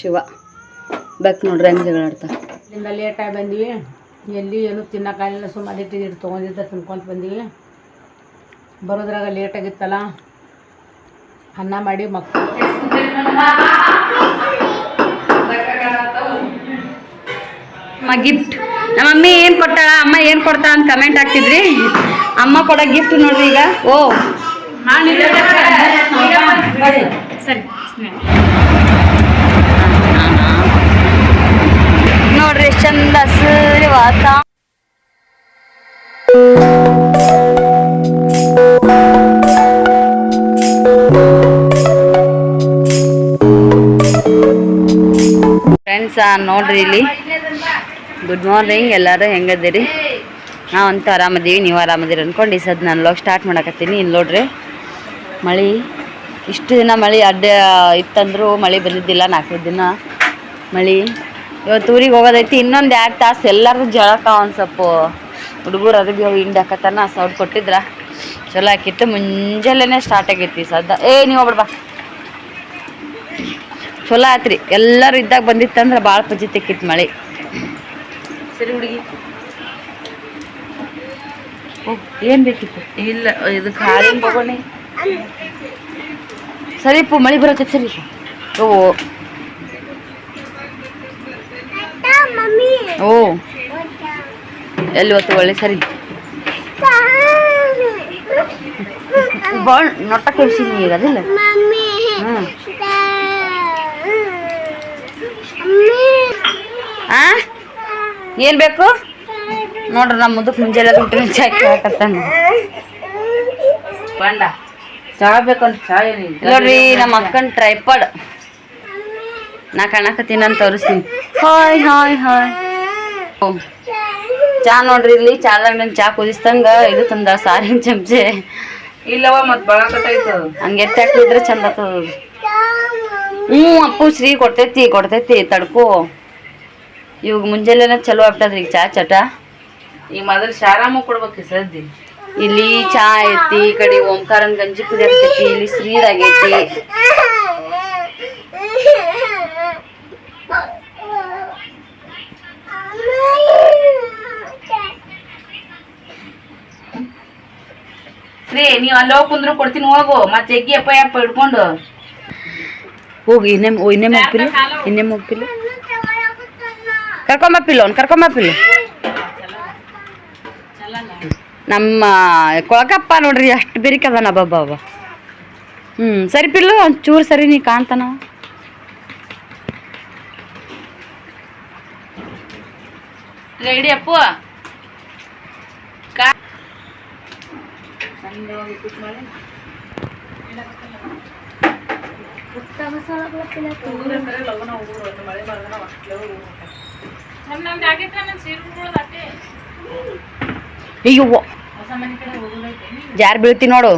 ಶಿವ. ಬೇಕು ನೋಡ್ರಿ ಹೆಂಗೆ ಜಗಳ ಆಡ್ತಾ ಇಲ್ಲಿಂದ ಲೇಟಾಗಿ ಬಂದ್ವಿ. ಎಲ್ಲಿ ಏನು ತಿನ್ನಕ್ಕಾಗಲಿಲ್ಲ ಸುಮ್ಮನೆ ಇಟ್ಟಿದ್ದು ತೊಗೊಂಡಿದ್ದ ತಿನ್ಕೊಂತ ಬಂದ್ವಿ. ಬರೋದ್ರಾಗ ಲೇಟಾಗಿತ್ತಲ್ಲ ಅನ್ನ ಮಾಡಿ ಮಕ್ಕಳು ಗಿಫ್ಟ್ ನಮ್ಮ ಮಮ್ಮಿ ಏನು ಕೊಟ್ಟಾಳ ಅಮ್ಮ ಏನು ಕೊಡ್ತಾ ಅಂತ ಕಮೆಂಟ್ ಹಾಕ್ತಿದ್ರಿ. ಅಮ್ಮ ಕೊಡೋ ಗಿಫ್ಟ್ ನೋಡ್ರಿ ಈಗ. ಓ. ಸರಿ ನೋಡ್ರಿ ಎಷ್ಟ್ ಚಂದ ಹಸಿರು ವಾತ ಫ್ರೆಂಡ್ಸ್ ನೋಡ್ರಿ ಇಲ್ಲಿ. ಗುಡ್ ಮಾರ್ನಿಂಗ್ ಎಲ್ಲರೂ ಹೆಂಗದಿರಿ ನಾವಂತೂ ಆರಾಮದೀವಿ, ನೀವು ಆರಾಮದಿರಿ ಅನ್ಕೊಂಡು ಈ ಸದ್ ನಾನು ಸ್ಟಾರ್ಟ್ ಮಾಡಕತ್ತೀನಿ. ಇಲ್ಲಿ ನೋಡ್ರಿ, ಮಳೆ, ಇಷ್ಟು ದಿನ ಮಳೆ ಅಡ್ಡ ಇತ್ತಂದ್ರೂ ಮಳೆ ಬಂದಿದ್ದಿಲ್ಲ, ನಾಲ್ಕೈದು ದಿನ ಮಳೆ. ಇವತ್ತು ಊರಿಗೆ ಹೋಗೋದೈತಿ ಇನ್ನೊಂದು ಎರಡು ತಾಸು ಎಲ್ಲರೂ ಜಳಕ ಒಂದು ಸ್ವಲ್ಪ ಹುಡುಗರು ಅದಕ್ಕೆ ಅವು ಹಿಂಡಿ ಹಾಕತ್ತಾನ ಸೌಡ್ ಕೊಟ್ಟಿದ್ರ. ಚಲೋ ಆಕಿತ್ತು ಮುಂಜಾನೆ ಸ್ಟಾರ್ಟ್ ಆಗೈತಿ ಸದ್ದ. ಏ ನೀವು ಒಬ್ರು ಬಾ. ಚಲೋ ಆತ್ರಿ. ಎಲ್ಲರೂ ಇದ್ದಾಗ ಬಂದಿತ್ತಂದ್ರೆ ಭಾಳ ಪಜಿ ತೆಕ್ಕಿತ್ತು ಮಳೆ. ಸರಿ ಹುಡುಗಿ. ಏನು ಬೇಕಿತ್ತು? ಇಲ್ಲ ಇದು ಖಾಲಿ ತಗೊಂಡು. ಸರಿ ಪು ಮಳೆ ಬರತ್ತೆ ಸರಿ. ಓ ಓ. ಎಲ್ಲಿ ಹೊತ್ತು ಒಳ್ಳೆ ಸರಿ? ಬಾಳ್ ನೋಟ ಕೆಲ್ಸಿನಿ ಈಗ ಅದಿಲ್ಲ? ಆ? ಏನ್ ಬೇಕು? ನೋಡ್ರಿ ನಮ್ಮ ಮುದಕ್ ಮುಂಜಾನೆ ಬಿಟ್ಟು ಚಾಯ್ ಹಾಕತ್ತಾನ ಬಂಡ ಚಹಾ ಬೇಕಂತ ನೋಡ್ರಿ ನಮ್ಮ ಅಕ್ಕನ ಟ್ರೈಪಾಡ್ ನಾ ಕಾಣಕತ್ತೀನಿ ಅಂತ ತೋರಿಸ್ತೀನಿ. Hi hi hi. ಚಾ ನೋಡ್ರಿ ಇಲ್ಲಿ ಚಾದಾಗ ನಂಗೆ ಚಾ ಕುದಿಸ್ತಂಗ ಇದು ತಂದ ಸಾರಿನ ಚಮಚೆ. ಇಲ್ಲವ ಮತ್ ಬಳಕತ್ತಾಯ್ತು ಹಂಗೆ ಎತ್ತಿ ಹಾಕಿದ್ರೆ ಚಂದ ಆತದ. ಹ್ಞೂ ಅಪ್ಪು ಶ್ರೀ ಕೊಡ್ತೈತಿ ಕೊಡ್ತೈತಿ ತಡ್ಕೋ. ಇವಾಗ ಮುಂಜಾನೆನ ಚಲೋ ಆಗ್ತದ್ರಿ ಈಗ ಚಾ ಚಟ. ಈ ಮೊದಲು ಶಾರಾಮ ಕೊಡ್ಬೇಕು ಸದ್ದಿ. ಇಲ್ಲಿ ಚಾ ಐತಿ ಈ ಕಡೆ ಓಂಕಾರನ್ ಗಂಜಿ ಕುದಿಯಾಕತೈತಿ ಇಲ್ಲಿ ಶ್ರೀದಾಗೈತಿ ಶ್ರೀ ನೀವ್ ಅಲ್ಲಿ ಹೋಗಿ ಕುಂದ್ರು ಕೊಡ್ತೀನಿ ಹೋಗು ಮತ್ತೆ ಎಗ್ಗಿ ಅಪ್ಪ ಯಪ್ಪ ಹಿಡ್ಕೊಂಡು ಹೋಗಿ ಇನ್ನೇ ಓ ಇನ್ನೇ ಮುಗ್ಪಿಲ್ಲ ಇನ್ನೇ ಮುಗ್ಪಿಲ್ಲ ಕರ್ಕೊಂಬಪ್ಪಿಲ್ಲ ಅವ್ನು ಕರ್ಕೊಂಬಪ್ಪಿಲ್ಲ ನಮ್ಮ ಕೊಳಕಪ್ಪ ನೋಡ್ರಿ ಅಷ್ಟು ಬೆರಿಕದಾನ ಬಾಬಾ ಬಾಬಾ ಹ್ಞೂ ಸರಿ ಪಿಲ್ಲು ಒಂದು ಚೂರು ಸರಿ ನೀ ಕಾಣ್ತಾನ ರೆಡಿ ಅಪ್ಪು. ಕಾ ಅಯ್ಯೋ ಜಾರ್ ಬೀಳ್ತಿ ನೋಡು.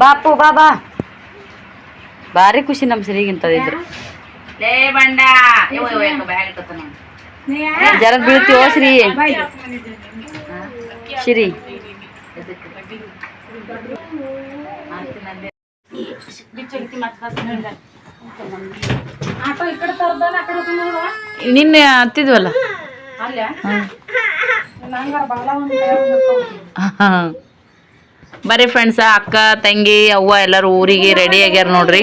ಬಾಪು ಬಾಬಾ ಬಾ. ಭಾರಿ ಖುಷಿ ನಮ್ಮ ಇಟ್ಟತ್ತ ನೋಡು. ಜರ ಬೀಳ್ತೀವೋ ಶ್ರೀ ಶ್ರೀ ನಿನ್ನೆ ಹತ್ತಿದ್ವಲ್ಲ? ಬರ್ರಿ ಫ್ರೆಂಡ್ಸ ಅಕ್ಕ ತಂಗಿ ಅವ್ವ ಎಲ್ಲರೂ ಊರಿಗೆ ರೆಡಿ ಆಗ್ಯಾರ ನೋಡ್ರಿ.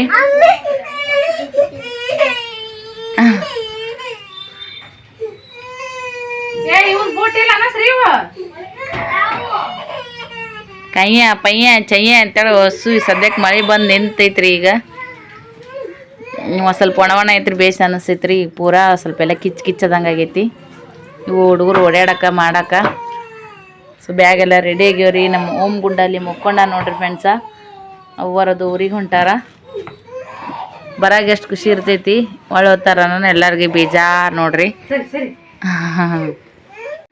ಕೈಯ ಪಯ್ಯ ಚಯ್ಯ ಅಂತೇಳಿ ಹೊಸು ಸದ್ಯಕ್ಕೆ ಮಳೆ ಬಂದು ನಿಂತೈತ್ರಿ ಈಗ. ಸ್ವಲ್ಪ ಒಣ ಒಣ ಐತ್ರಿ ಬೇಸ್ ಅನಿಸ್ತೈತ್ರಿ ಈಗ ಪೂರಾ ಸ್ವಲ್ಪ ಎಲ್ಲ ಕಿಚ್ ಕಿಚ್ಚದಂಗೆ ಆಗೈತಿ. ಇವು ಹುಡುಗರು ಓಡಾಡಕ ಮಾಡಾಕ ಸೊ ಬ್ಯಾಗ್ ಎಲ್ಲ ರೆಡಿ ಆಗ್ಯಾವ್ರಿ. ನಮ್ಮ ಓಮ್ ಗುಂಡಲ್ಲಿ ಮುಕ್ಕೊಂಡ ನೋಡ್ರಿ ಫ್ರೆಂಡ್ಸ ಅವ್ವರದು ಊರಿಗೆ ಹೊಂಟಾರ. ಬರಾಗ ಎಷ್ಟು ಖುಷಿ ಇರ್ತೈತಿ. ಒಳ್ಳೆ ನಾನು ಎಲ್ಲರಿಗೆ ಬೇಜಾರ್ ನೋಡ್ರಿ.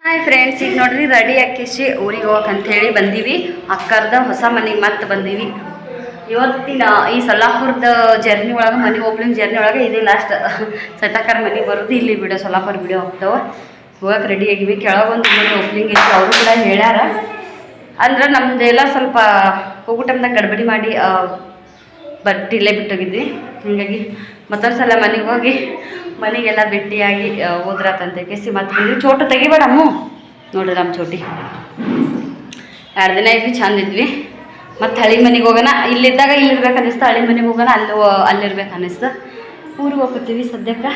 ಹಾಯ್ ಫ್ರೆಂಡ್ಸ್ ಈಗ ನೋಡ್ರಿ ರೆಡಿ ಹಾಕಿಸಿ ಊರಿಗೆ ಹೋಗಕ್ ಅಂತ ಹೇಳಿ ಬಂದೀವಿ. ಅಕ್ಕರ್ದ ಹೊಸ ಮನೆಗೆ ಮತ್ತೆ ಬಂದೀವಿ. ಇವತ್ತಿನ ಈ ಸೊಲ್ಲಾಪುರದ ಜರ್ನಿ ಒಳಗೆ ಮನೆ ಓಪನಿಂಗ್ ಜರ್ನಿ ಒಳಗೆ ಇದೇ ಲಾಸ್ಟ್ ಸಟಕಾರ ಮನೆಗೆ ಬರೋದು. ಇಲ್ಲಿ ಬಿಡೋ ಸೊಲ್ಲಾಪುರ ಬಿಡೋ ಹೋಗ್ತಾವ. ಹೋಗಕ್ಕೆ ರೆಡಿ ಆಗಿವಿ. ಕೆಳಗೊಂದು ಮನೆ ಓಪನಿಂಗ್ ಇತ್ತು. ಅವರು ಕೂಡ ಹೇಳ್ಯಾರ. ಅಂದ್ರೆ ನಮ್ದೆಲ್ಲ ಸ್ವಲ್ಪ ಹೋಗೋ ಗಡ್ಬಡಿ ಮಾಡಿ ಬಟ್ ಇಲ್ಲೇ ಬಿಟ್ಟೋಗಿದ್ವಿ. ಹೀಗಾಗಿ ಮತ್ತೊಂದು ಸಲ ಮನೆಗೆ ಹೋಗಿ, ಮನೆಗೆಲ್ಲ ಭೇಟಿಯಾಗಿ ಹೋದ್ರಾತಂತೆ ಕೆಸಿ ಮತ್ತೆ ಬಂದ್ವಿ. ಚೋಟ ತೆಗಿಬೇಡ ಅಮ್ಮು. ನೋಡ್ರಿ ನಮ್ಮ ಚೋಟಿ. ಎರಡು ದಿನ ಇದ್ವಿ ಚಂದ ಇದ್ವಿ. ಮತ್ತು ಹಳಿ ಮನೆಗೆ ಹೋಗೋಣ. ಇಲ್ಲಿದ್ದಾಗ ಇಲ್ಲಿ ಇರ್ಬೇಕು ಅನ್ನಿಸ್ತು ಹಳಿ ಮನೆಗೆ ಹೋಗೋಣ, ಅಲ್ಲಿ ಅಲ್ಲಿರ್ಬೇಕು ಅನ್ನಿಸ್ತು ಊರಿಗೆ ಹೋಗ್ತೀವಿ ಸದ್ಯಕ್ಕೆ.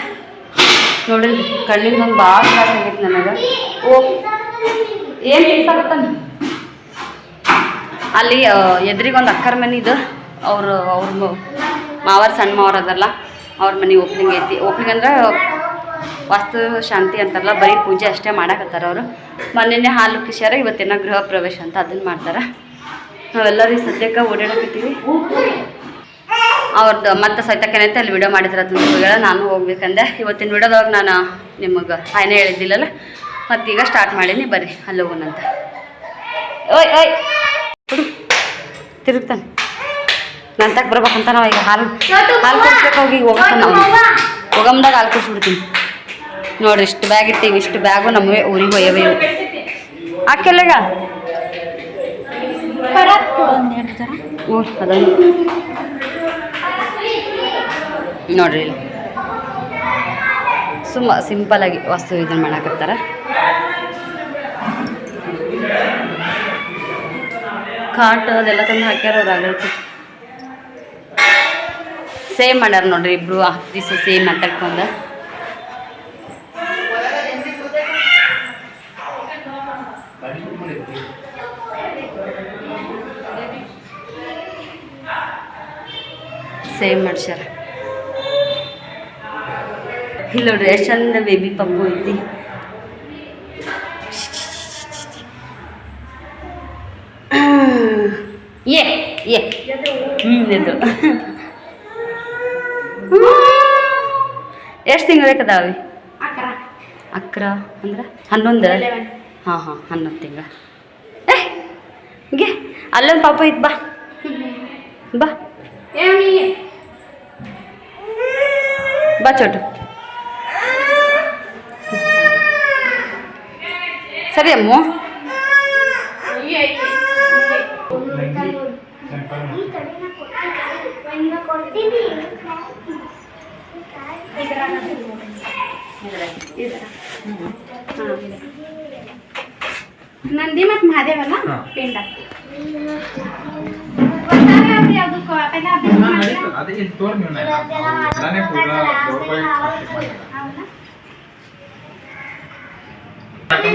ನೋಡ್ರಿ ಕಣ್ಣಿಂದ ಒಂದು ಭಾಳ ತ್ರಾಸ ಆಗೈತೆ ನನಗೆ. ಓ, ಏನು ಕೆಲಸ ಅಲ್ಲಿ ಎದುರಿಗೆ ಒಂದು ಅಕ್ಕರ ಮನೆ ಇದು. ಅವರು, ಅವ್ರ ಮಾವರ್ ಸಣ್ಣ ಮಾವರ್ ಅದಲ್ಲ ಅವ್ರ ಮನೆ ಓಪನಿಂಗ್ ಐತಿ. ಓಪನಿಂಗ್ ಅಂದ್ರೆ ವಾಸ್ತು ಶಾಂತಿ ಅಂತಾರಲ್ಲ, ಬರೀ ಪೂಜೆ ಅಷ್ಟೇ ಮಾಡಕತ್ತಾರ ಅವರು. ಮೊನ್ನೆ ಹಾಲು ಕಿಶ್ಯಾರ ಇವತ್ತಿನ ಗೃಹ ಪ್ರವೇಶ ಅಂತ ಅದನ್ನ ಮಾಡ್ತಾರೆ. ನಾವೆಲ್ಲರೂ ಸದ್ಯಕ್ಕೆ ಓಡಾಡಕತ್ತೀವಿ. ಅವ್ರದ್ದು ಮತ್ತೆ ಸೈತಕ್ಕೇನೈತೆ ಅಲ್ಲಿ ವಿಡಿಯೋ ಮಾಡಿದ್ರ ಹೇಳ ನಾನು ಹೋಗ್ಬೇಕಂದೆ. ಇವತ್ತಿನ ವಿಡಿಯೋದಾಗ ನಾನು ನಿಮಗೆ ಹಾಯ್ನೇ ಹೇಳಿದ್ದಿಲ್ಲಲ್ಲ? ಮತ್ತೀಗ ಸ್ಟಾರ್ಟ್ ಮಾಡೀನಿ ಬರ್ರಿ ಅಲ್ಲಿ ಹೋಗೋಣಂತ ಓಯ್ ಓಯ್. ತಿರುಗ್ತಾನೆ. ನಾನು ತಕ್ಕ ಬರ್ಬೇಕಂತ ನಾವು ಈಗ ಹಾಲು ಹಾಲು ಕುಡಿಸ್ಬೇಕು ಹೋಗಿ ಹೋಗಕ್ಕ ನಾವು ಹೋಗಮ್ದಾಗ ಹಾಲು ಕುಡಿಸ್ಬಿಡ್ತೀನಿ. ನೋಡ್ರಿ ಇಷ್ಟು ಬ್ಯಾಗ್ ಇರ್ತೀವಿ ಇಷ್ಟು ಬ್ಯಾಗು ನಮ್ಮವೇ ಊರಿಗೆ ಒಯ್ಯವೆ ಇವು. ಹಾಕೆಲ್ಲಗ ಓ ಅದೊಂದು. ನೋಡ್ರಿ ಸುಮ್ಮ ಸಿಂಪಲ್ ಆಗಿ ವಸ್ತು ಇದನ್ನ ಮಾಡಾಕತ್ತಾರ. ಕಾಟ್ ಅದೆಲ್ಲ ತಂದು ಹಾಕ್ಯಾರ ಸೇಮ್ ಮಾಡ್ಯಾರ ನೋಡ್ರಿ ಇಬ್ರು ಹತ್ತು ದಿವಸ ಸೇಮ್ ಮಾತಾಡ್ಕೊಂಡ. ಸೇಮ್ ಮಾಡ್ಸ್ಯಾರ. ಇಲ್ಲಿ ನೋಡ್ರಿ ಎಷ್ಟು ಚಂದ ಬೇಬಿ ಪಪ್ಪು ಐತಿ ಏ ಏ ಹ್ಞೂ ಇದು ಎಷ್ಟು ತಿಂಗಳಕ್ಕದಾವಿ ಅಕ್ರ ಅಂದ್ರೆ ಹನ್ನೊಂದು ಹಾಂ ಹಾಂ ಹನ್ನೊಂದು ತಿಂಗಳ ಏ ಗೆ ಅಲ್ಲೊಂದು ಪಾಪ ಇತ್ತು ಬಾ ಬಾ ಬಾ ಚೋಟು ಸರಿ ಅಮ್ಮ. ನಂದಿ ಮತ್ತು ಮಹಾದೇವಲ್ಲ ಪಿಂಡ. ಅದೇ ತೋರ್ ಎಲ್ಲಾನೇ ಪೂರ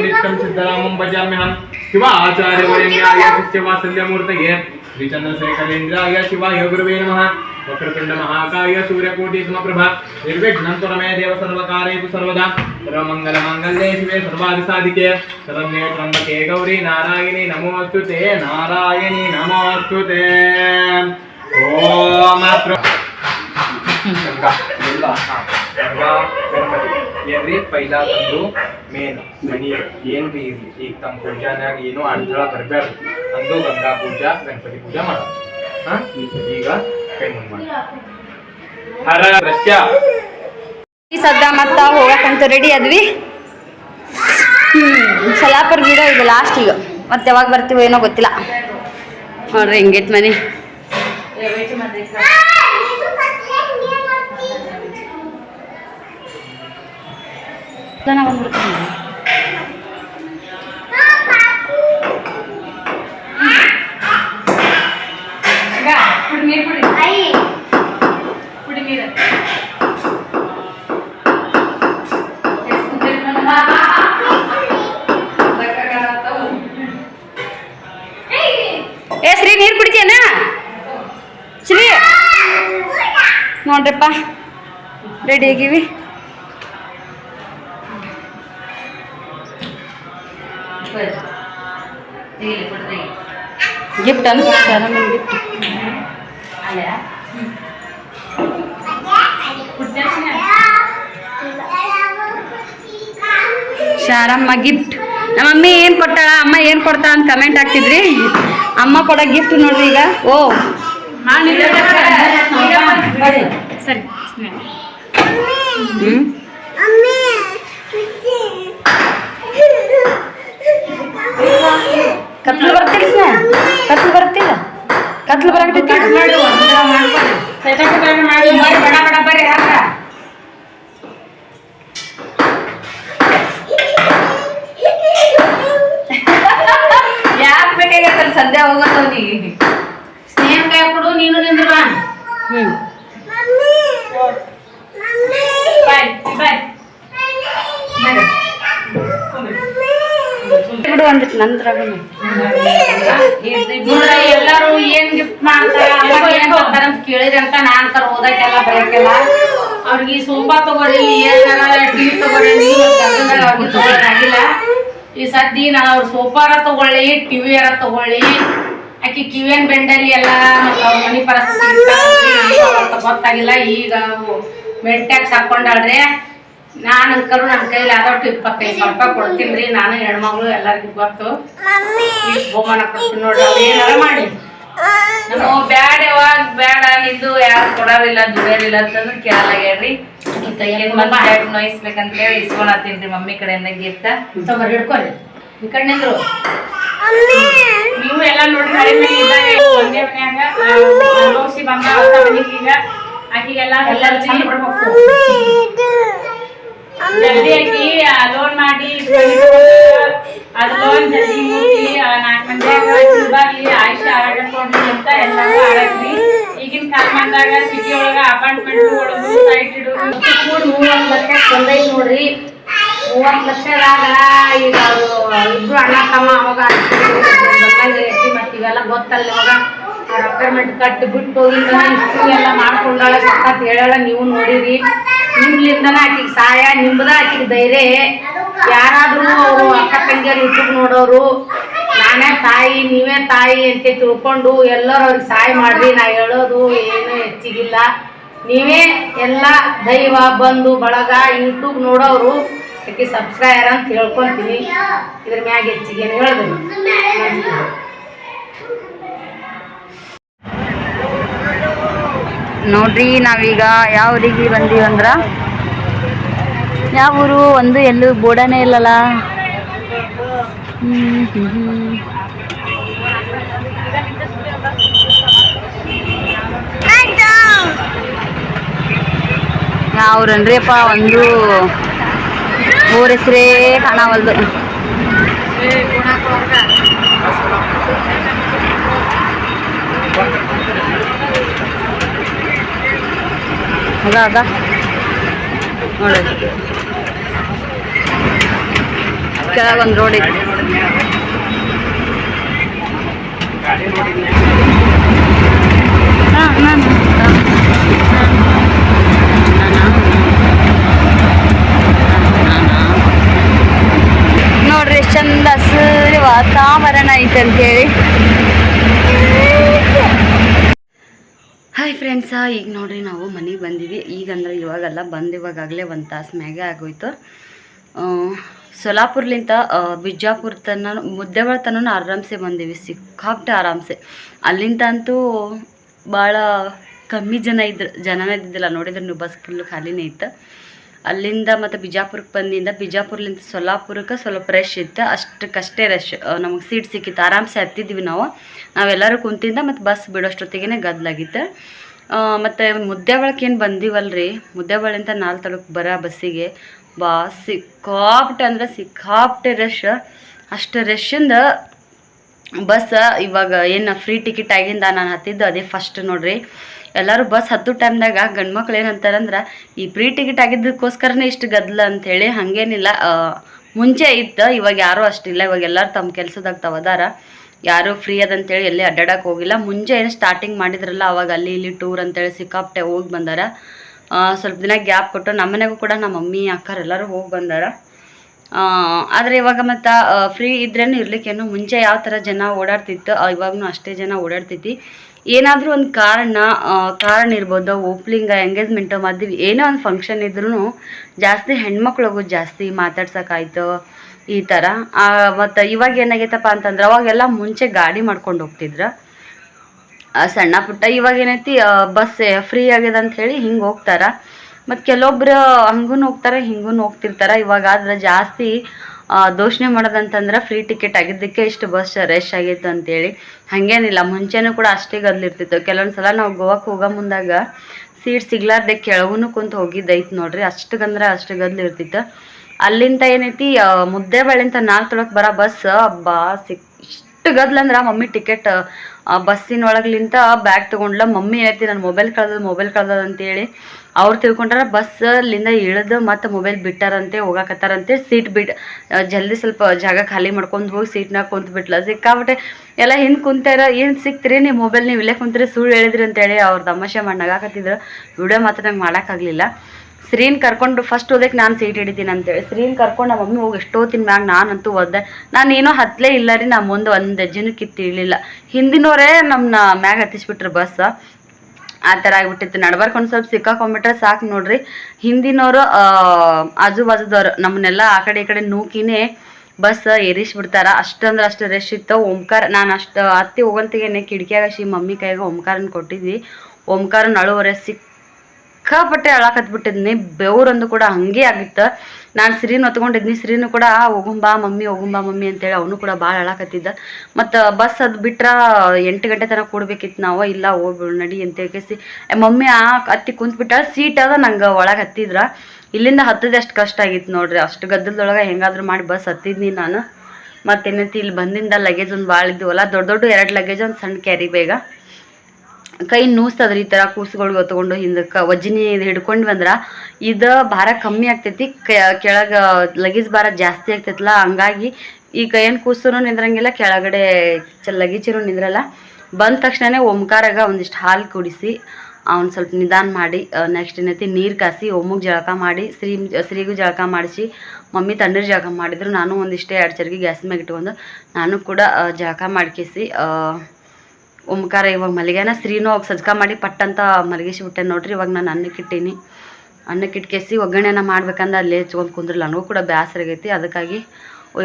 नित्यं सिद्धरामं भजाम्यहं शिवाचार्यवरेण्याय शिष्यवासल्यमूर्तये श्रीचन्द्रशेखरेन्द्राय शिवाय गुरुवे नमः वक्रतुण्डमहाकाय सूर्यकोटिसमप्रभा निर्विघ्नं परमे देव सर्वकारेषु सर्वदा सर्वमङ्गलमाङ्गल्ये शिवे सर्वादिसाधिके सर्वे त्र्यम्बके गौरी नारायणी नमोऽस्तु ते नारायणी नमोऽस्तु ते ॐ मात्र ಏನ್ರಿ ಪೈಲಾ ತಂದು ಮೇನ್ ಮನಿ ಏನ್ ಬಿ ಇರ್ಲಿ? ಈಗ ತಮ್ಮ ಪೂಜಾನ್ಯಾಗ ಏನು ಅಡ್ಜಳ ಬರ್ಬ್ಯಾಡ್ರಿ ಅಂದು ಗಂಗಾ ಪೂಜಾ, ಗಣಪತಿ ಪೂಜಾ ಮಾಡ ಹಾ? ಈಗ ಕೈ ಮುಂದ್ ಮಾಡಿ. ಹರ ಈ ಸದ್ದ ಮತ್ತ ಹೋಗಕ್ಕಂತ ರೆಡಿ ಅದ್ವಿ. ಹ್ಮ್, ಸಲಾಪುರ್ ಗಿಡ ಇದು ಲಾಸ್ಟ್ ಈಗ. ಮತ್ತೆ ಯಾವಾಗ ಬರ್ತೀವೋ ಏನೋ ಗೊತ್ತಿಲ್ಲ. ನೋಡ್ರಿ ಹಿಂಗೈತ್ ಮನೆ. ದನ ಬಂದ್ಬಿಡ್ತೀನಿ ಏ ಶ್ರೀ ನೀರು ಕುಡಿತೀಯನ ಶ್ರೀ ನೋಡ್ರಪ್ಪ ರೆಡಿ ಆಗೀವಿ ಗಿಫ್ಟ್ ಅನ್ ಗಿಫ್ಟ್ ಶಾರಮ್ಮ ಗಿಫ್ಟ್ ನಮ್ಮ ಮಮ್ಮಿ ಏನು ಕೊಟ್ಟಾಳ ಅಮ್ಮ ಏನು ಕೊಡ್ತಾ ಅಂತ ಕಮೆಂಟ್ ಹಾಕ್ತಿದ್ರಿ ಅಮ್ಮ ಕೊಡೋ ಗಿಫ್ಟ್ ನೋಡ್ರಿ ಈಗ ಓ ಸರಿ ಹ್ಮ್ ಕತ್ಲು ಬರ್ತೀರಿ ಕತ್ಲು ಬರ್ತಿಲ್ಲ ಕತ್ಲು ಬರಾಕತ್ತೈತಿ ಬಡ ಬಡ ಬರ್ರಿ ಹಾಕ. ಯಾಕೆ ಬೇಕಾಗತ್ತಲ್ಲ ಸದ್ಯ ಹೋಗೋದು ಅವ್ನಿಗೆ ಸ್ನೇಹ ಕೈ ಕೊಡು ನೀನು ನಿಂದ್ರು ಬಾ. ಹ್ಮ್. ಬಾಯ್ ಬಾಯ್. ಬಿಡು ಅಂದ್ರೆ ನಂದ್ರಾಗ ಎಲ್ಲಾರು ಏನ್ ಗಿಫ್ಟ್ ಮಾಡ್ತಾರ ಅಂತ ಕೇಳಿದ್ರಿ ಅಂತ ನಾನ್ ತರ ಓದಕ್ಕೆಲ್ಲ ಬರಕ್ಕೆಲ್ಲ. ಅವ್ರಿಗೆ ಸೋಫಾ ತಗೋರಿ ಟಿವಿ ತಗೋರಿ ತಗೊಳಕ್ಕಾಗಿಲ್ಲ ಈ ಸದ್ದಿ ನಾನು ಅವ್ರ ಸೋಫಾರ ತಗೊಳ್ಳಿ, ಟಿವಿ ಯಾರ ತಗೊಳ್ಳಿ, ಆಕಿ ಕಿವಿಯನ್ ಬೆಂಡಲ್ಲಿ ಎಲ್ಲ ಮನಿ ಪರಿಸ್ಥಿತಿ ಗೊತ್ತಾಗಿಲ್ಲ. ಈಗ ಮೆಂಟ್ಯಾಕ್ಸ್ ಹಾಕೊಂಡಾಳ್ರಿ ನಾನು ಅಂಕರು ನನ್ನ ಕೈಲಿ ಆದಷ್ಟು ಇಪ್ಪತ್ತೈದು ಸಾವಿರ ರೂಪಾಯಿ ಕೊಡ್ತೀನಿ ರೀ. ನಾನು ಹೆಣ್ಮಗಳು ಎಲ್ಲರಿಗೂ ಗೊತ್ತು. ಬಹುಮಾನ ಕೊಡ್ತೀನಿ ನೋಡ್ರಿ. ಅವ್ರು ಏನಾರ ಮಾಡಿ. ನಮ್ಮ ಬ್ಯಾಡ ಯಾವಾಗ ಬ್ಯಾಡ ನಿಂದು ಯಾರು ಕೊಡೋರಿಲ್ಲ ದುಡಿಯೋರಿಲ್ಲ ಅಂತಂದ್ರೆ ಕೇಳಲಾಗ್ಯಾಡ್ರಿ ಮತ್ತೆ ನೋಯಿಸ್ಬೇಕಂತ ಹೇಳಿ ರೀ ಮಮ್ಮಿ ಕಡೆಯಿಂದ ಗೀತ ತಗೋರಿ ಹಿಡ್ಕೊರಿ ಈ ಕಡೆ ನಿಂದ್ರು. ನೀವು ಎಲ್ಲ ನೋಡಿ ಒಂದೇ ಮನ್ಯಾಗ ಅನುಭವಿಸಿ ಬಂದ ಹೊಸ ಮನೆಗೆ ಈಗ. ಆಕಿಗೆಲ್ಲ ಎಲ್ಲರೂ ಚೆನ್ನಾಗಿ ಬಿಡ್ಬೇಕು ಜಲ್ದಿ ಆಕಿ ಲೋನ್ ಮಾಡಿ ಅದು ಲೋನ್ ಜಲ್ದಿ ಮುಗಿ ನಾಲ್ಕು ಮಂದಿ ಬರ್ಲಿ ಆಯುಷ್ಯ ಆರೋಗ್ಯ ಕೊಡ್ಲಿ ಅಂತ ಎಲ್ಲರೂ ಆಡಕ್ರಿ ಈಗಿನ ಕಾಲಮಾನದಾಗ ಸಿಟಿ ಒಳಗ ಅಪಾರ್ಟ್ಮೆಂಟ್ ಒಳಗು ಸೈಟ್ ಇಡೋದು ಕೂಡ ಮೂವತ್ತು ಲಕ್ಷ ಬಂದೈತಿ ನೋಡ್ರಿ. ಮೂವತ್ತು ಲಕ್ಷದಾಗ ಈಗ ಇಬ್ರು ಅಣ್ಣ ತಮ್ಮ ಅವಾಗ ಇವೆಲ್ಲ ಗೊತ್ತಲ್ಲ ಇವಾಗ? ಅಪಾರ್ಟ್ಮೆಂಟ್ ಕಟ್ಟಿ ಬಿಟ್ಟು ಹೋಗಿಂದ ಇಷ್ಟು ಎಲ್ಲ ಮಾಡ್ಕೊಂಡಾಳ ಸಖತ್ ಹೇಳಲ್ಲ ನೀವು ನೋಡಿರಿ. ನಿಮ್ಲಿಂದನ ಆಕಿಗೆ ಸಹಾಯ ನಿಮ್ದ ಆಕಿಗೆ ಧೈರ್ಯ. ಯಾರಾದ್ರೂ ಅವರು ಅಕ್ಕ ತಂಗಿಯರು ಯೂಟ್ಯೂಬ್ ನೋಡೋರು ನಾನೇ ತಾಯಿ ನೀವೇ ತಾಯಿ ಅಂತ ತಿಳ್ಕೊಂಡು ಎಲ್ಲರೂ ಅವ್ರಿಗೆ ಸಹಾಯ ಮಾಡ್ರಿ ನಾ ಹೇಳೋದು ಏನು ಹೆಚ್ಚಿಗಿಲ್ಲ. ನೀವೇ ಎಲ್ಲ ದೈವ ಬಂದು ಬಳಗ ಯೂಟ್ಯೂಬ್ ನೋಡೋರು ಆಕೆ ಸಬ್ಸ್ಕ್ರೈಬರ್ ಅಂತ ಹೇಳ್ಕೊತೀನಿ. ಇದ್ರ ಮ್ಯಾಗ ಹೆಚ್ಚಿಗೆ ಏನು ಹೇಳ್ಬೇಕು ನೋಡ್ರಿ, ನಾವೀಗ ಯಾವ ಊರಿಗೆ ಬಂದೀವಿ ಅಂದ್ರ? ಯಾವ ಊರು? ಒಂದು, ಎಲ್ಲೂ ಬೋಡನೇ ಇಲ್ಲಲ್ಲ. ಯಾವ ಊರನ್ರಿಪ್ಪ ಒಂದು, ಊರ ಹೆಸರೇ ಕಾಣವಲ್ದು. ಆಗ ಆಗ ನೋಡಿ ಕೆಳಗೆ ಒಂದು ರೋಡ್ ಐತಿ ಹಾಂ ನಾನು ನೋಡ್ರಿ ಎಷ್ಟ್ ಚಂದ ಹಸಿರು ವಾತಾವರಣ ಐತೆ ಅಂತೇಳಿ ಹಾಯ್ ಫ್ರೆಂಡ್ಸ ಈಗ ನೋಡ್ರಿ ನಾವು ಮನೆಗೆ ಬಂದೀವಿ. ಈಗ ಅಂದ್ರೆ ಇವಾಗಲ್ಲ ಬಂದು ಇವಾಗಾಗಲೇ ಒಂದು ತಾಸು ಮ್ಯಾಗೆ ಆಗೋಯ್ತು. ಸೊಲಾಪುರ್ಲಿಂತ ಬಿಜಾಪುರ ತನ ಮುದ್ದೆಗಳ ತನಕ ಆರಾಮ್ಸೆ ಬಂದೀವಿ. ಸಿಕ್ಕಾಪಟ್ಟೆ ಆರಾಮ್ಸೆ. ಅಲ್ಲಿಂದ ಅಂತೂ ಭಾಳ ಕಮ್ಮಿ ಜನ ಇದ್ರು ಜನನೇ ಇದ್ದಿದ್ದಿಲ್ಲ. ನೋಡಿದ್ರೆ ನೀವು ಬಸ್ ಫುಲ್ಲು ಖಾಲಿನೇ ಇತ್ತು. ಅಲ್ಲಿಂದ ಮತ್ತು ಬಿಜಾಪುರಕ್ಕೆ ಬಂದಿಂದ ಬಿಜಾಪುರ್ಲಿಂದ ಸೊಲ್ಲಾಪುರಕ್ಕೆ ಸ್ವಲ್ಪ ರಶ್ ಇತ್ತು. ಅಷ್ಟಕ್ಕಷ್ಟೇ ರಶ್ ನಮಗೆ ಸೀಟ್ ಸಿಕ್ಕಿತ್ತು. ಆರಾಮ್ಸೆ ಹತ್ತಿದ್ವಿ ನಾವು. ನಾವೆಲ್ಲರೂ ಕುಂತಿಂದ ಮತ್ತು ಬಸ್ ಬಿಡೋಷ್ಟೊತ್ತಿಗೆ ಗದ್ದಲಾಗಿತ್ತು ಮತ್ತು ಮುದ್ದೆಬಳಕ್ಕೆ ಏನು ಬಂದೀವಲ್ರಿ? ಮುದ್ದೆಬಳಿಂದ ನಾಲ್ಕು ತಳಕ್ಕೆ ಬರೋ ಬಸ್ಸಿಗೆ. ಬಾ ಸಿಕ್ಕಾಪ್ಟ್ ಅಂದ್ರೆ ಸಿಕ್ಕಾಪ್ಟ್ ರಶ್ ಅಷ್ಟು ರಶ್ಶಿಂದ ಬಸ್ ಇವಾಗ ಏನು ಫ್ರೀ ಟಿಕೆಟ್ ಆಗಿಂದ ನಾನು ಹತ್ತಿದ್ದು ಅದೇ ಫಸ್ಟ್ ನೋಡ್ರಿ. ಎಲ್ಲರೂ ಬಸ್ ಹತ್ತು ಟೈಮ್ದಾಗ ಗಂಡು ಮಕ್ಳು ಏನಂತಾರಂದ್ರೆ, ಈ ಫ್ರೀ ಟಿಕೆಟ್ ಆಗಿದ್ದಕ್ಕೋಸ್ಕರನೇ ಇಷ್ಟು ಗದ್ದಲ ಅಂಥೇಳಿ ಹಾಗೇನಿಲ್ಲ. ಮುಂಚೆ ಇತ್ತು ಇವಾಗ ಯಾರೂ ಅಷ್ಟಿಲ್ಲ. ಇವಾಗ ಎಲ್ಲರೂ ತಮ್ಮ ಕೆಲ್ಸದಾಗ ತವದಾರ ಯಾರು ಫ್ರೀ ಅದಂತೇಳಿ ಎಲ್ಲಿ ಅಡ್ಡಾಡಕ್ಕೆ ಹೋಗಿಲ್ಲ. ಮುಂಚೆ ಏನು ಸ್ಟಾರ್ಟಿಂಗ್ ಮಾಡಿದ್ರಲ್ಲ, ಅವಾಗ ಅಲ್ಲಿ ಇಲ್ಲಿ ಟೂರ್ ಅಂತೇಳಿ ಸಿಕ್ಕಾಪಟ್ಟೆ ಹೋಗಿ ಬಂದಾರ. ಸ್ವಲ್ಪ ದಿನ ಗ್ಯಾಪ್ ಕೊಟ್ಟು ನಮ್ಮ ಮನೆಗೂ ಕೂಡ ನಮ್ಮ ಮಮ್ಮಿ ಅಕ್ಕರು ಎಲ್ಲರೂ ಹೋಗಿ ಬಂದಾರ. ಆದರೆ ಇವಾಗ ಮತ್ತು ಫ್ರೀ ಇದ್ರೇನು ಇರ್ಲಿಕ್ಕೇನು, ಮುಂಚೆ ಯಾವ ಥರ ಜನ ಓಡಾಡ್ತಿತ್ತು ಇವಾಗೂ ಅಷ್ಟೇ ಜನ ಓಡಾಡ್ತೈತಿ ಏನಾದರೂ ಒಂದು ಕಾರಣ ಕಾರಣ ಇರ್ಬೋದು ಓಪ್ಲಿಂಗ ಎಂಗೇಜ್ಮೆಂಟ್ ಮದುವೆ, ಏನೋ ಒಂದು ಫಂಕ್ಷನ್ ಇದ್ರೂ ಜಾಸ್ತಿ ಹೆಣ್ಮಕ್ಳಿಗೂ ಜಾಸ್ತಿ ಮಾತಾಡ್ಸೋಕ್ಕಾಯ್ತು ಈ ಥರ ಮತ್ತು ಇವಾಗ ಏನಾಗೈತಪ್ಪ ಅಂತಂದ್ರೆ ಅವಾಗೆಲ್ಲ ಮುಂಚೆ ಗಾಡಿ ಮಾಡ್ಕೊಂಡು ಹೋಗ್ತಿದ್ರು. ಸಣ್ಣ ಪುಟ್ಟ ಇವಾಗ ಏನೈತಿ ಬಸ್ ಫ್ರೀ ಆಗ್ಯದ ಅಂತ ಹೇಳಿ ಹಿಂಗೆ ಹೋಗ್ತಾರೆ. ಮತ್ತು ಕೆಲವೊಬ್ರು ಹಂಗೂ ಹೋಗ್ತಾರೆ ಹಿಂಗೂ ಹೋಗ್ತಿರ್ತಾರೆ. ಇವಾಗ ಆದ್ರೆ ಜಾಸ್ತಿ ದೋಷಣೆ ಮಾಡೋದಂತಂದ್ರೆ ಫ್ರೀ ಟಿಕೆಟ್ ಆಗಿದ್ದಕ್ಕೆ ಇಷ್ಟು ಬಸ್ ರಶ್ ಆಗಿತ್ತು ಅಂತೇಳಿ. ಹಾಗೇನಿಲ್ಲ, ಮುಂಚೆನೂ ಕೂಡ ಅಷ್ಟೇ ಗದ್ಲಿರ್ತಿತ್ತು. ಕೆಲವೊಂದು ಸಲ ನಾವು ಗೋವಾಕ್ಕೆ ಹೋಗೋ ಮುಂದಾಗ ಸೀಟ್ ಸಿಗ್ಲಾರ್ದೆ ಕೆಳಗೂ ಕುಂತು ಹೋಗಿದ್ದೈತೆ ನೋಡ್ರಿ. ಅಷ್ಟು ಗಂದ್ರೆ ಅಷ್ಟು ಗದ್ಲು ಇರ್ತಿತ್ತು ಅಲ್ಲಿಂದ ಏನೈತಿ ಮುದ್ದೆ ಬಳಿಂತ ನಾಲ್ಕು ತೊಳಕ್ ಬರೋ ಬಸ್ ಬಾ ಸಿಕ್, ಇಷ್ಟು ಗದ್ಲಂದ್ರೆ ಮಮ್ಮಿ ಟಿಕೆಟ್ ಬಸ್ಸಿನೊಳಗ್ಲಿಂತ ಬ್ಯಾಗ್ ತೊಗೊಂಡ್ಲ. ಮಮ್ಮಿ ಹೇಳ್ತಿ ನನ್ನ ಮೊಬೈಲ್ ಕಳ್ದದ ಮೊಬೈಲ್ ಕಳ್ದದ ಅಂತೇಳಿ ಅವ್ರು ತಿಳ್ಕೊಂಡ್ರ ಬಸ್ ಅಲ್ಲಿಂದ ಇಳಿದು ಮತ್ತೆ ಮೊಬೈಲ್ ಬಿಟ್ಟಾರಂತೆ, ಹೋಗಾಕತ್ತಾರಂತೆ. ಸೀಟ್ ಬಿಟ್ ಜಲ್ದಿ ಸ್ವಲ್ಪ ಜಾಗ ಖಾಲಿ ಮಾಡ್ಕೊಂಡು ಹೋಗಿ ಸೀಟ್ನಾಗ ಕುಂತು ಬಿಟ್ಲ ಸಿಕ್ಕಾಬಿಟ್ಟೆ ಎಲ್ಲ ಹಿಂದೆ ಕುಂತಾರ ಏನು ಸಿಕ್ತಿರಿ ನೀವು ಮೊಬೈಲ್ ನೀವು ಇಲ್ಲೇ ಕುಂತೀರಿ, ಸುಳ್ಳು ಹೇಳಿದ್ರಿ ಅಂತೇಳಿ ಅವ್ರು ತಮಾಷೆ ಮಾಡಿ ನಗಾಕತ್ತಿದ್ರು. ವಿಡಿಯೋ ಮಾತ್ರ ನಂಗೆ ಮಾಡೋಕ್ಕಾಗಲಿಲ್ಲ. ಸ್ತ್ರೀನ್ ಕರ್ಕೊಂಡು ಫಸ್ಟ್ ಓದಕ್ಕೆ ನಾನು ಸೀಟ್ ಹಿಡಿತೀನಿ ಅಂತೇಳಿ. ಸ್ತ್ರೀನ್ ಕರ್ಕೊಂಡು ನಮ್ಮ ಮಮ್ಮಿ ಹೋಗಿ ಎಷ್ಟೋತಿನ ಮ್ಯಾಗ ನಾನಂತೂ ಓದ್ದೆ ನಾನು ಏನೋ ಹತ್ತಲೇ ಇಲ್ಲ ರೀ, ನಾ ಮುಂದೆ ಒಂದು ಜನಕ್ಕೆ ಕಿತ್ತಿಳಿಲ್ಲ ಹಿಂದಿನವರೇ ನಮ್ಮನ್ನ ಮ್ಯಾಗ ಹತ್ತಿಸ್ಬಿಟ್ರು ಬಸ್ ಆ ಥರ ಆಗ್ಬಿಟ್ಟಿತ್ತು. ನಡ್ಬಾರ್ಕ್ ಒಂದು ಸ್ವಲ್ಪ ಸಿಕ್ಕಾಕೊಂಡ್ಬಿಟ್ರೆ ಸಾಕು ನೋಡ್ರಿ. ಹಿಂದಿನವರು ಆಜು ಬಾಜುದವ್ರು ನಮ್ಮನ್ನೆಲ್ಲ ಆ ಕಡೆ ಈ ಕಡೆ ನೂಕಿನೇ ಬಸ್ ಏರಿಸ್ಬಿಡ್ತಾರ. ಅಷ್ಟಂದ್ರೆ ಅಷ್ಟು ರಶ್ ಇತ್ತು. ಓಂಕಾರ, ನಾನು ಅಷ್ಟು ಹತ್ತಿ ಹೋಗಂತಿಗೆ ಕಿಟಕಿಯಾಗ ಶಿ ಮಮ್ಮಿ ಕೈಗೆ ಓಂಕಾರನ ಕೊಟ್ಟಿದ್ವಿ. ಓಂಕಾರ ನಳುವರೆ ಸಿಕ್ ಸಿಕ್ಕಾಪಟ್ಟೆ ಅಳಾಕತ್ಬಿಟ್ಟಿದ್ನಿ. ಬೆವ್ರಂದು ಕೂಡ ಹಂಗೆ ಆಗಿತ್ತು. ನಾನು ಸಿರಿನ ಹೊತ್ಕೊಂಡಿದ್ನಿ. ಸಿರಿನು ಕೂಡ ಹೋಗುಂಬಾ ಮಮ್ಮಿ ಹೋಗುಂಬಾ ಮಮ್ಮಿ ಅಂತೇಳಿ ಅವನು ಕೂಡ ಭಾಳ ಅಳಾಕತ್ತಿದ್ದ. ಮತ್ತು ಬಸ್ ಅದು ಬಿಟ್ರೆ ಎಂಟು ಗಂಟೆ ತನಕ ಕೂಡ್ಬೇಕಿತ್ತು ನಾವು. ಇಲ್ಲ, ಹೋಗ್ಬಿಡು ನಡಿ ಅಂತ ಕೇಸಿ ಮಮ್ಮಿ, ಆ ಹತ್ತಿ ಕುಂತ್ಬಿಟ್ಟ, ಸೀಟ್ ಅದ, ನಂಗೆ ಒಳಗೆ ಹತ್ತಿದ್ರ. ಇಲ್ಲಿಂದ ಹತ್ತದ ಅಷ್ಟು ಕಷ್ಟ ಆಗಿತ್ತು ನೋಡ್ರಿ. ಅಷ್ಟು ಗದ್ದಲದೊಳಗೆ ಹೆಂಗಾದ್ರೂ ಮಾಡಿ ಬಸ್ ಹತ್ತಿದ್ನಿ ನಾನು. ಮತ್ತೇನೈತಿ, ಇಲ್ಲಿ ಬಂದಿಂದ ಲಗೇಜ್ ಒಂದು ಭಾಳ ಇದ್ವಲ್ಲ ದೊಡ್ಡ ದೊಡ್ಡ ಎರಡು ಲಗೇಜ್ ಒಂದು ಸಣ್ಣ ಕ್ಯಾರಿ ಬೇಗ. ಕೈ ನೂಸ್ತದ್ರಿ ಈ ಥರ ಕೂಸುಗಳಿಗೆ ಹೊತ್ಕೊಂಡು ಹಿಂದಕ್ಕೆ ವಜ್ಜಿನಿ ಹಿಡ್ಕೊಂಡ್ವಿ ಅಂದ್ರೆ ಇದು ಭಾರ ಕಮ್ಮಿ ಆಗ್ತೈತಿ. ಕೆಳಗೆ ಲಗೇಜ್ ಭಾರ ಜಾಸ್ತಿ ಆಗ್ತೈತಲ್ಲ ಹಂಗಾಗಿ ಈ ಕೈಯನ್ ಕೂಸರು ನಿಂದ್ರಂಗಿಲ್ಲ, ಕೆಳಗಡೆ ಚ ಲಗೇಜಿರು ನಿಂದ್ರಲ್ಲ. ಬಂದ ತಕ್ಷಣನೇ ಓಂಕಾರಾಗ ಒಂದಿಷ್ಟು ಹಾಲು ಕುಡಿಸಿ, ಅವ್ನು ಸ್ವಲ್ಪ ನಿಧಾನ ಮಾಡಿ ನೆಕ್ಸ್ಟ್ ಏನೈತಿ ನೀರು ಕಾಸಿ ಒಮ್ಮಗೆ ಜಳಕ ಮಾಡಿ ಶ್ರೀ ಶ್ರೀಗೂ ಜಳಕ ಮಾಡಿಸಿ, ಮಮ್ಮಿ ತಣ್ಣೀರು ಜಳಕ ಮಾಡಿದ್ರು. ನಾನು ಒಂದಿಷ್ಟೇ ಎರಡು ಚರ್ಗಿ ಗ್ಯಾಸ್ ಮ್ಯಾಗ ಇಟ್ಕೊಂಡು ನಾನು ಕೂಡ ಜಳಕ ಮಾಡ್ಕೇಸಿ ಓಂಕಾರ, ಇವಾಗ ಮಲ್ಲಿಗೆನ ಸ್ತ್ರೀನೂ ಅವಾಗ ಸಜ್ಕ ಮಾಡಿ ಪಟ್ಟಂತ ಮಲಗಿಸಿ ಬಿಟ್ಟೆ ನೋಡ್ರಿ, ಇವಾಗ ನಾನು ಅನ್ನಕ್ಕೆ ಇಟ್ಟೀನಿ ಅನ್ನಕ್ಕೆ ಇಟ್ಕೇಸಿ ಒಗ್ಗರಣೆನ ಮಾಡ್ಬೇಕಂದ್ರೆ ಅಲ್ಲಿ ಹೆಚ್ಕೊಂಡು ಕುಂದ್ರಲ್ಲ, ನನಗೂ ಕೂಡ ಬೇಸರ ಆಗೈತಿ. ಅದಕ್ಕಾಗಿ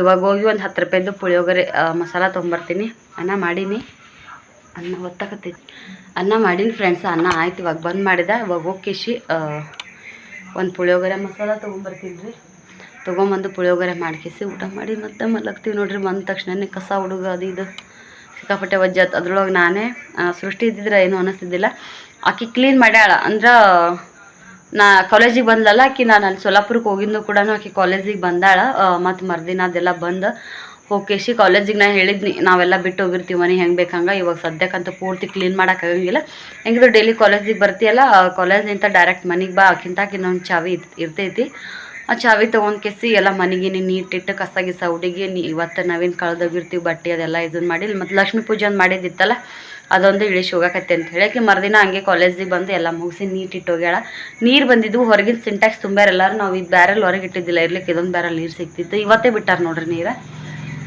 ಇವಾಗ ಹೋಗಿ ಒಂದು ಹತ್ತು ರೂಪಾಯಿದು ಪುಳಿಯೋಗರೆ ಮಸಾಲ ತೊಗೊಂಬರ್ತೀನಿ. ಅನ್ನ ಮಾಡೀನಿ. ಅನ್ನ ಒತ್ತಕತ್ತೈತಿ. ಅನ್ನ ಮಾಡೀನಿ ಫ್ರೆಂಡ್ಸ್ ಅನ್ನ ಆಯ್ತು, ಇವಾಗ ಬಂದ್ ಮಾಡಿದೆ. ಇವಾಗ ಹೋಗಿಸಿ ಒಂದು ಪುಳಿಯೋಗರೆ ಮಸಾಲ ತೊಗೊಂಬರ್ತೀನಿ ರೀ. ತೊಗೊಂಬಂದು ಪುಳಿಯೋಗರೆ ಮಾಡ್ಕೇಸಿ ಊಟ ಮಾಡಿ ಮತ್ತೆ ಮಲಗ್ತೀವಿ ನೋಡ್ರಿ. ಬಂದ ತಕ್ಷಣನೇ ಕಸ ಹುಡುಗ ಅದು ಇದು. ಸಿಕ್ಕಾಪಟ್ಟೆ ವಜ್ಜತ್. ಅದ್ರೊಳಗೆ ನಾನೇ ಸೃಷ್ಟಿ ಇದ್ದಿದ್ರೆ ಏನು ಅನ್ನಿಸ್ತಿದ್ದಿಲ್ಲ ಆಕೆ ಕ್ಲೀನ್ ಮಾಡ್ಯಾಳ. ಅಂದ್ರೆ, ನಾ ಕಾಲೇಜಿಗೆ ಬಂದಲ್ಲ ಆಕಿ, ನಾನು ಅಲ್ಲಿ ಸೊಲ್ಲಾಪುರಕ್ಕೆ ಹೋಗಿದ್ದು ಕೂಡ ಆಕೆ ಕಾಲೇಜಿಗೆ ಬಂದಾಳ. ಮತ್ತು ಮರ್ದಿನ ಅದೆಲ್ಲ ಬಂದು ಹೋಗಿ ಕಾಲೇಜಿಗೆ ನಾ ಹೇಳಿದ್ನಿ, ನಾವೆಲ್ಲ ಬಿಟ್ಟು ಹೋಗಿರ್ತೀವಿ ಮನೆ, ಹೆಂಗೆ ಬೇಕಂಗೆ. ಇವಾಗ ಸದ್ಯಕ್ಕಂತ ಪೂರ್ತಿ ಕ್ಲೀನ್ ಮಾಡೋಕ್ಕಾಗಂಗಿಲ್ಲ ಹೆಂಗಿದ್ರು ಡೈಲಿ ಕಾಲೇಜಿಗೆ ಬರ್ತೀಯಲ್ಲ ಕಾಲೇಜಿಂದ ಡೈರೆಕ್ಟ್ ಮನೆಗೆ ಬಾ, ಆಕಿಂತ ಇನ್ನೊಂದು ಚಾವಿ ಇರ್- ಇರ್ತೈತಿ. ಆ ಚಾವಿ ತೊಗೊಂಡು ಕೆಸಿ, ಎಲ್ಲ ಮನೆಗೆ ನೀಟಿಟ್ಟು ಕಸ ಗಿಸ ಹುಡುಗಿ ನೀ ಇವತ್ತು ನಾವೇನು ಕಳೆದೋಗಿರ್ತೀವಿ ಬಟ್ಟೆ ಅದೆಲ್ಲ ಇದನ್ನು ಮಾಡಿ ಮತ್ತು ಲಕ್ಷ್ಮೀ ಪೂಜೆ ಒಂದು ಮಾಡಿದ್ದಿತ್ತಲ್ಲ, ಅದೊಂದು ಇಳಿಸಿ ಹೋಗಕತ್ತೆ ಅಂತ ಹೇಳಕ್ಕೆ ಮರುದಿನ ಹಂಗೆ ಕಾಲೇಜಿಗೆ ಬಂದು ಎಲ್ಲ ಮುಗಿಸಿ ನೀಟ್ ಇಟ್ಟೋಗ್ಯಾಳ ನೀರು ಬಂದಿದ್ದು ಹೊರಗಿನ ಸಿಂಟ್ಯಾಕ್ಸ್ ತುಂಬ್ಯಾರ ಎಲ್ಲರೂ, ನಾವು ಈ ಬ್ಯಾರಲ್ ಹೊರಗೆ ಇಟ್ಟಿದ್ದಿಲ್ಲ ಇರ್ಲಿಕ್ಕೆ ಇದೊಂದು ಬ್ಯಾರಲ್ ನೀರು ಸಿಗ್ತಿತ್ತು. ಇವತ್ತೇ ಬಿಟ್ಟಾರೆ ನೋಡ್ರಿ ನೀರು.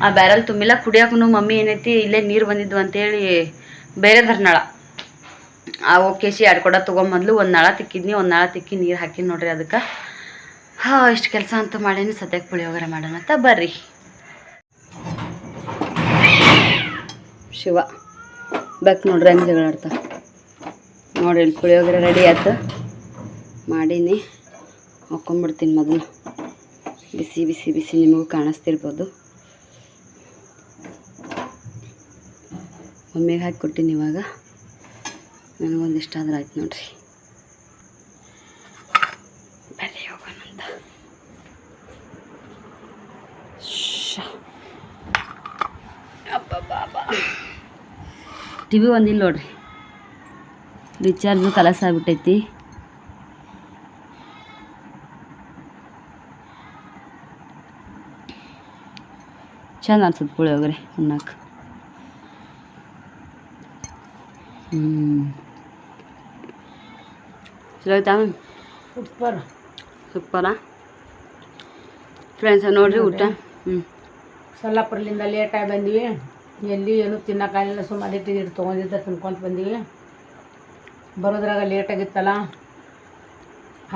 ಆ ಬ್ಯಾರಲ್ ತುಂಬಿಲ್ಲ ಕುಡಿಯೋಕ್ಕೂ ಮಮ್ಮಿ ಏನೈತಿ, ಇಲ್ಲೇ ನೀರು ಬಂದಿದ್ವು ಅಂತೇಳಿ ಬೇರೆ ನಳ ಆ ಓಕೆಸಿ ಎರಡು ಕೊಡ ತೊಗೊಂಬಂದ್ಲು, ಒಂದು ನಳ ತಿಕ್ಕಿದ್ನಿ, ಒಂದು ನಳ ತಿಕ್ಕಿ ನೀರು ಹಾಕಿ ನೋಡ್ರಿ ಅದಕ್ಕೆ. ಹಾಂ, ಇಷ್ಟು ಕೆಲಸ ಅಂತೂ ಮಾಡೇನು ಸದ್ಯಕ್ಕೆ ಪುಳಿಯೋಗರೆ ಮಾಡೋಣ ಅಂತ. ಬರ್ರಿ. ಶಿವ, ಬೇಕು ನೋಡ್ರಿ ಹಂಗೆ ನೋಡಿ ಇಲ್ಲಿ ಪುಳಿಯೋಗರೆ ರೆಡಿ ಆಯ್ತು. ಮಾಡೀನಿ. ಹಾಕ್ಕೊಂಬಿಡ್ತೀನಿ ಮೊದಲು. ಬಿಸಿ ಬಿಸಿ ಬಿಸಿ ನಿಮಗೂ ಕಾಣಿಸ್ತಿರ್ಬೋದು. ಒಮ್ಮೆಗೆ ಹಾಕಿ ಕೊಟ್ಟಿನಿ ಇವಾಗ. ನನಗೊಂದಿಷ್ಟ ಆದ್ರೆ ಆಯ್ತು ನೋಡ್ರಿ ಬರ್ರಿ ಹೋಗೋಣಂತ ಟಿ ವಿ ಒಂದಿಲ್ಲ ನೋಡ್ರಿ. ರಿಚಾರ್ಜು ಕಲಸ ಆಗ್ಬಿಟ್ಟೈತಿ. ಚಂದ ಅನ್ಸುತ್ತೆ ಪುಳಿಯೋಗರೆ ಉಣ್ಣಕ್ಕೆ ಹ್ಞೂ ಚಲೋ ಆಯ್ತಾ ಸೂಪರ್. ಸೂಪರಾ? ಫ್ರೆಂಡ್ಸ ನೋಡ್ರಿ ಊಟ? ಹ್ಞೂ ಸೊಲ್ಲಾಪುರದಿಂದ ಲೇಟಾಗಿ ಬಂದ್ವಿ. ಎಲ್ಲಿ ಏನು ತಿನ್ನಕ್ಕಾಗಲಿಲ್ಲ ಸುಮ್ಮನೆ ಇಟ್ಟಿದ್ದು ತೊಗೊಂಡಿದ್ದ ತಿನ್ಕೊಂತ ಬಂದೀವಿ. ಬರೋದ್ರಾಗ ಲೇಟಾಗಿತ್ತಲ್ಲ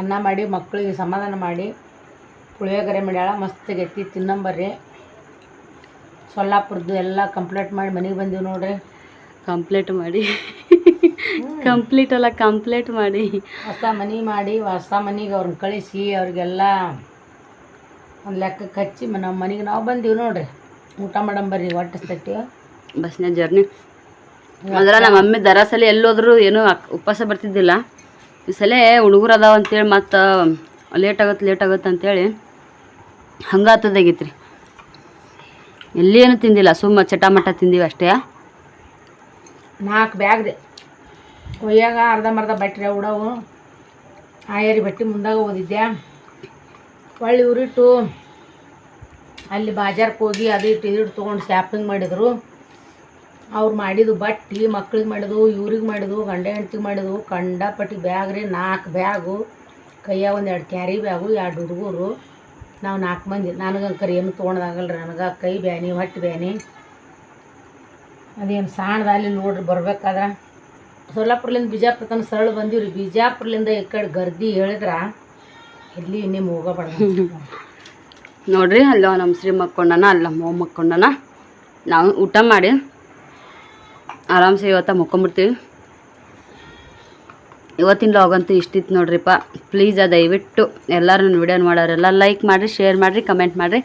ಅನ್ನ ಮಾಡಿ ಮಕ್ಕಳಿಗೆ ಸಮಾಧಾನ ಮಾಡಿ ಪುಳಿಯೋಗರೆ ಮಾಡ್ಯಾಳ ಮಸ್ತಾಗೈತಿ ತಿನ್ನಂಬರ್ರಿ ಸೊಲ್ಲಾಪುರದ್ದು ಎಲ್ಲ ಕಂಪ್ಲೀಟ್ ಮಾಡಿ ಮನೆಗೆ ಬಂದೀವಿ ನೋಡ್ರಿ. ಕಂಪ್ಲೀಟ್ ಮಾಡಿ. ಕಂಪ್ಲೀಟ್ ಅಲ್ಲ ಕಂಪ್ಲೀಟ್ ಮಾಡಿ. ಹೊಸ ಮನೆ ಮಾಡಿ ಹೊಸ ಮನೆಗೆ ಅವ್ರನ್ನ ಕಳಿಸಿ ಅವ್ರಿಗೆಲ್ಲ ಒಂದು ಲೆಕ್ಕಕ್ಕೆ ಹಚ್ಚಿ ನಮ್ಮ ಮನೆಗೆ ನಾವು ಬಂದೀವಿ ನೋಡ್ರಿ. ಊಟ ಮಾಡಂಬರ್ರಿ ಹೊಟ್ಟಿಸ್ತೈತಿ ಬಸ್ನ ಜರ್ನಿ. ಅಂದ್ರೆ ನಮ್ಮ ಮಮ್ಮಿ ದರಾಸಲಿ ಎಲ್ಲೋದ್ರು ಏನೂ ಉಪವಾಸ ಬರ್ತಿದ್ದಿಲ್ಲ. ಈ ಸಲ ಹುಡುಗರು ಅದಾವ ಅಂತೇಳಿ ಮತ್ತು ಲೇಟ್ ಆಗತ್ತೆ ಲೇಟ್ ಆಗತ್ತೆ ಅಂತೇಳಿ ಹಂಗಾತದಾಗಿತ್ತು ರೀ ಎಲ್ಲಿ ಏನು ತಿಂದಿಲ್ಲ ಸುಮ್ಮ ಚಟಾಮಟ ತಿಂದೀವಿ ಅಷ್ಟೇ. ನಾಲ್ಕು ಬ್ಯಾಗ್ ರೀ. ಒಯ್ಯಾಗ ಅರ್ಧಂಬರ್ಧ ಬಟ್ಟೆ ಉಡವು. ಆಯರಿ ಬಟ್ಟೆ ಮುಂದಾಗ ಓದಿದ್ದೆ ಹೊಳ್ಳಿ ಉರಿಟ್ಟು ಅಲ್ಲಿ ಬಾಜಾರ್ಗೆ ಹೋಗಿ ಅದು ಇಟ್ಟು ಇಟ್ಟು ತೊಗೊಂಡು ಶಾಪಿಂಗ್ ಮಾಡಿದರು. ಅವ್ರು ಮಾಡಿದ್ದು ಬಟ್ಟೆ ಮಕ್ಳಿಗೆ ಮಾಡಿದ್ವು ಇವ್ರಿಗೆ ಮಾಡಿದ್ವು ಗಂಡ ಹೆಂಡ್ತಿಗೆ ಮಾಡಿದ್ವು ಕಂಡಪಟ್ಟಿ ಬ್ಯಾಗ್ ರೀ ನಾಲ್ಕು ಬ್ಯಾಗು. ಕೈಯಾಗ ಒಂದು ಎರಡು ಕ್ಯಾರಿ ಬ್ಯಾಗು, ಎರಡು ಹುಡುಗರು. ನಾವು ನಾಲ್ಕು ಮಂದಿ. ನನಗಂಕರ್ ಏನು ತೊಗೊಂಡಾಗಲ್ಲ ರೀ ನನಗೆ? ಕೈ ಬ್ಯಾನಿ, ಹೊಟ್ಟೆ ಬ್ಯಾನಿ. ಅದೇನು ಸಾಣದ ಅಲ್ಲಿ ನೋಡ್ರಿ ಬರ್ಬೇಕಾದ್ರೆ. ಸೊಲ್ಲಾಪುರ್ಲಿಂದ ಬಿಜಾಪುರ ತನಕ ಸರಳ ಬಂದೀವಿ ರೀ ಬಿಜಾಪುರ್ಲಿಂದ ಈ ಕಡೆ ಗರ್ದಿ ಹೇಳಿದ್ರೆ, ಎಲ್ಲಿ ನಿಮ್ಮ ಹೋಗಬಾರ್ದು ನೋಡ್ರಿ ಅಲ್ಲ ನಮ್ಮ ಶ್ರೀ ಮಕ್ಕೊಂಡನ ಅಲ್ಲ ಮೋ ಮಕ್ಕೊಂಡನ. ನಾವು ಊಟ ಮಾಡಿ ಆರಾಮ್ಸೆ ಇವತ್ತ ಮುಕ್ಕೊಂಬಿಡ್ತೀವಿ. ಇವತ್ತಿನ ಲಾಗಂತೂ ಇಷ್ಟಿತ್ತು ನೋಡ್ರಿಪ್ಪ. ಪ್ಲೀಸ್ ದಯವಿಟ್ಟು ಎಲ್ಲರೂ ನನ್ನ ವಿಡಿಯೋ ಮಾಡೋರೆಲ್ಲ ಲೈಕ್ ಮಾಡಿರಿ ಶೇರ್ ಮಾಡಿರಿ ಕಮೆಂಟ್ ಮಾಡಿರಿ.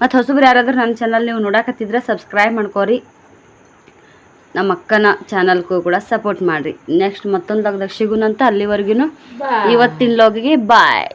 ಮತ್ತು ಹೊಸಬ್ರು ಯಾರಾದರೂ ನನ್ನ ಚಾನಲ್ ನೀವು ನೋಡಕತ್ತಿದ್ರೆ ಸಬ್ಸ್ಕ್ರೈಬ್ ಮಾಡ್ಕೋರಿ. ನಮ್ಮ ಅಕ್ಕನ ಚಾನಲ್ಗೂ ಕೂಡ ಸಪೋರ್ಟ್ ಮಾಡಿರಿ. ನೆಕ್ಸ್ಟ್ ಮತ್ತೊಂದು ಲಾಗ್ದಾಗ ಸಿಗುನಂತ ಅಲ್ಲಿವರೆಗೂ ಇವತ್ತಿನ ಲಾಗಿಗೆ ಬಾಯ್